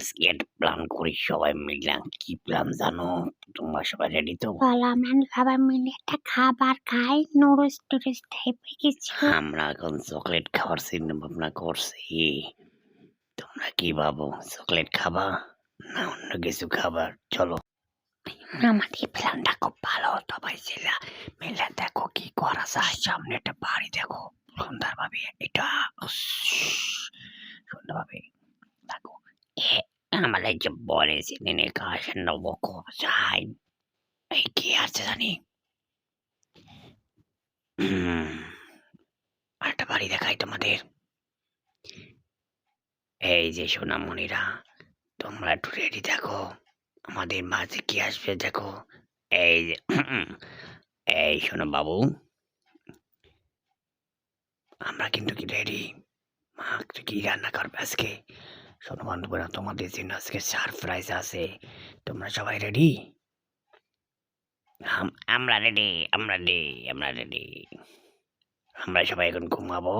আজকে একটা প্ল্যান করি সবাই মিলে। কি প্ল্যান জানো? তোমরা সবাই রেডি তো? বলো আমরা সবাই মিলে একটা খাবার খাই নুডলস টুডলস টাইপের কিছু আমরা এখন চকলেট খাওয়ার চিন্তা ভাবনা করছি। তোমরা কি ভাবো চকলেট খাবা না অন্য কিছু খাবার চলো। আমাদের প্ল্যানটা খুব ভালো সবাই ছিল। মিলে দেখো কি করা যায়। সামনে একটা বাড়ি দেখো। সুন্দরভাবে এটা সুন্দরভাবে নেব খুব চাই এই কি আছে জানি হুম একটা বাড়ি দেখাই তোমাদের এই যে সোনামণিরা তোমরা একটু রেডি দেখো আমাদের মাঝে কি আসবে দেখো এই যে এই শোনো বাবু আমরা কিন্তু কি রেডি মা কি রান্না করবে আজকে শোনো বন্ধুরা, তোমাদের জন্য আজকে সারপ্রাইজ আছে। তোমরা সবাই রেডি আমরা রেডি আমরা রেডি আমরা রেডি আমরা সবাই এখন ঘুমাবো।